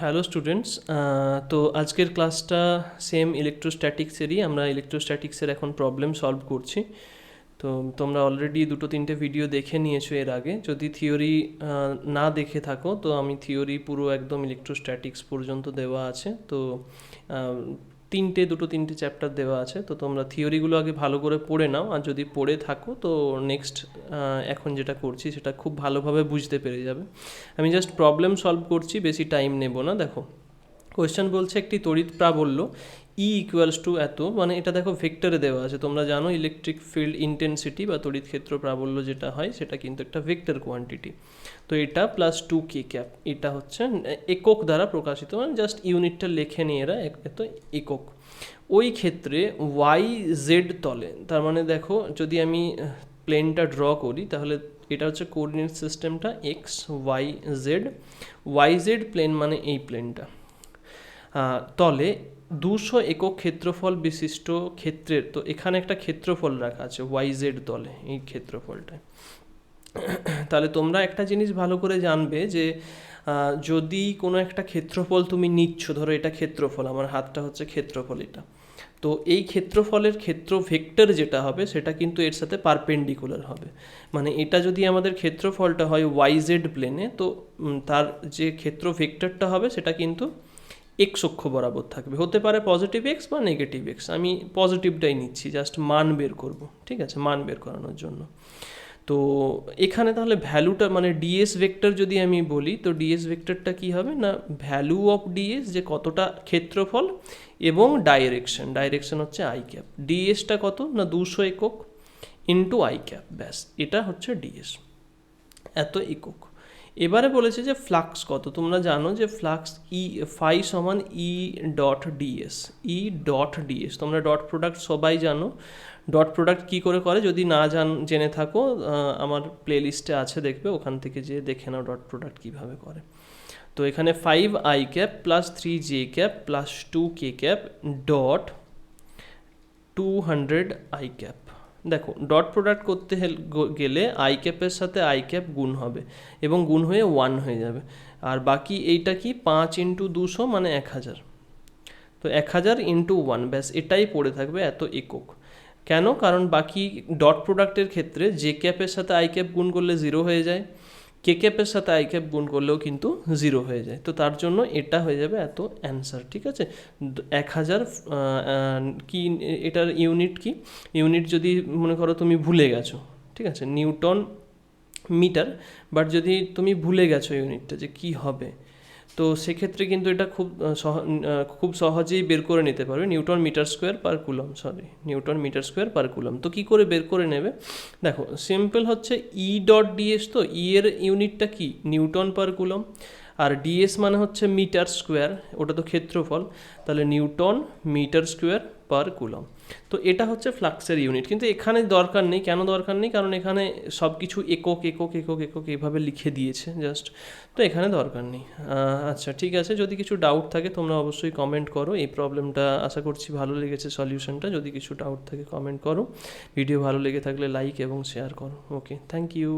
Hello students তো আজকের ক্লাসটা সেম ইলেকট্রোস্ট্যাটিক্সেরই আমরা ইলেকট্রোস্ট্যাটিক্সের এখন প্রবলেম সলভ করছি। তো তোমরা অলরেডি দুটো তিনটে ভিডিও দেখে নিয়েছো এর আগে। যদি থিওরি না দেখে থাকো, তো আমি থিওরি পুরো একদম ইলেকট্রোস্ট্যাটিক্স পর্যন্ত দেওয়া আছে। তো তিনটে, দুটো, তিনটে চ্যাপ্টার দেওয়া আছে, তো তোমরা থিওরিগুলো আগে ভালো করে পড়ে নাও, আর যদি পড়ে থাকো, তো নেক্সট এখন যেটা করছি, সেটা খুব ভালোভাবে বুঝতে পেরে যাবে। আমি জাস্ট প্রবলেম সলভ করছি, বেশি টাইম নেব না, দেখো। কোয়েশ্চেন বলছে একটি তড়িৎ প্রাবল্য ই ইকুয়ালস টু এত মানে এটা দেখো ভেক্টরে দেওয়া আছে। তোমরা জানো ইলেকট্রিক ফিল্ড ইন্টেন্সিটি বা তড়িৎ ক্ষেত্র প্রাবল্য যেটা হয়, সেটা কিন্তু একটা ভেক্টর কোয়ান্টিটি তো এটা প্লাস টু কে ক্যাপ এটা হচ্ছে একক দ্বারা প্রকাশিত মানে জাস্ট ইউনিটটা লেখে নিয়ে এরা এত একক। ওই ক্ষেত্রে ওয়াই জেড তলে, তার মানে দেখো যদি আমি প্লেনটা ড্র করি, তাহলে এটা হচ্ছে কোঅর্ডিনেট সিস্টেমটা X Y Z Y Z plane মানে এই প্লেনটা তলে দুশো একক ক্ষেত্রফল বিশিষ্ট ক্ষেত্রের, তো এখানে একটা ক্ষেত্রফল রাখা আছে ওয়াইজেড তলে, এই ক্ষেত্রফলটায় তাহলে তোমরা একটা জিনিস ভালো করে জানবে যে যদি কোনো একটা ক্ষেত্রফল তুমি নিচ্ছ, ধরো এটা ক্ষেত্রফল, আমার হাতটা হচ্ছে ক্ষেত্রফল এটা, তো এই ক্ষেত্রফলের ক্ষেত্র ভেক্টর যেটা হবে, সেটা কিন্তু এর সাথে পারপেন্ডিকুলার হবে। মানে এটা যদি আমাদের ক্ষেত্রফলটা হয় ওয়াইজেড প্লেনে, তো তার যে ক্ষেত্র ভেক্টরটা হবে, সেটা কিন্তু এক্স অক্ষ বরাবর থাকবে। হতে পারে পজিটিভ এক্স বা নেগেটিভ এক্স আমি পজিটিভটাই নিচ্ছি জাস্ট মান বের করব। ঠিক আছে? মান বের করানোর জন্য। তো এখানে তাহলে ভ্যালুটা মানে ডিএস ভেক্টর যদি আমি বলি, তো ডিএস ভেক্টরটা কি হবে না ভ্যালু অফ ডিএস যে কতটা ক্ষেত্রফল এবং ডাইরেকশন ডাইরেকশন হচ্ছে আই ক্যাপ ডিএসটা কত? না দুশো একক ইন্টু আই ক্যাপ ব্যাস, এটা হচ্ছে ডিএস এত একক। এবারে বলেছে যে ফ্লাক্স কত? তোমরা জানো যে ফ্লাক্স ই ফাই সমান E dot DS E dot DS তোমরা ডট প্রোডাক্ট সবাই জানো। ডট প্রোডাক্ট কী করে করে? যদি না জান, জেনে থাকো আমার প্লেলিস্টে আছে, দেখবে। ওখান থেকে যে দেখে নাও ডট প্রোডাক্ট কীভাবে করে। তো এখানে five I cap plus three J cap plus two K cap dot two hundred I cap দেখো ডট প্রোডাক্ট করতে গেলে আই ক্যাপের সাথে আই ক্যাপ গুণ হবে এবং গুণ হয়ে ওয়ান হয়ে যাবে। আর বাকি এইটা কি? পাঁচ ইন্টু দুশো মানে এক হাজার। তো এক হাজার ইন্টু ওয়ান ব্যাস এটাই পড়ে থাকবে এত একক। কেন? কারণ বাকি ডট প্রোডাক্টের ক্ষেত্রে যে ক্যাপের সাথে আই ক্যাপ গুণ করলে জিরো হয়ে যায়। কে ক্যাপের সাথে আই ক্যাপ গুণ করলেও কিন্তু জিরো হয়ে যায়। তো তার জন্য এটা হয়ে যাবে এত অ্যান্সার ঠিক আছে? এক হাজার কি, এটার ইউনিট কি? ইউনিট যদি মনে করো তুমি ভুলে গেছো, ঠিক আছে? নিউটন মিটার বাট যদি তুমি ভুলে গেছো ইউনিটটা যে কি হবে? তো সেক্ষেত্রে কিন্তু এটা খুব খুব সহজেই বের করে নিতে পারবে। Newton metre square per coulomb sorry newton metre square per coulomb. তো কি করে বের করে নেবে? দেখো সিম্পল হচ্ছে ই ডট ডিএস তো ই এর ইউনিটটা কি? Newton per coulomb. আর ডিএস মানে হচ্ছে মিটার স্কোয়ার, ওটা তো ক্ষেত্রফল। তাহলে newton metre square per coulomb. তো এটা হচ্ছে ফ্লাক্সের ইউনিট কিন্তু এখানে দরকার নেই, কেন দরকার নেই? কারণ এখানে সব কিছু একক একক একক একক এভাবে লিখে দিয়েছে জাস্ট তো এখানে দরকার নেই। আচ্ছা ঠিক আছে। যদি কিছু ডাউট থাকে, তোমরা অবশ্যই কমেন্ট করো। এই প্রবলেমটা আশা করছি ভালো লেগেছে সলিউশনটা যদি কিছু ডাউট থাকে কমেন্ট করো। ভিডিও ভালো লেগে থাকলে লাইক এবং শেয়ার করো। Okay thank you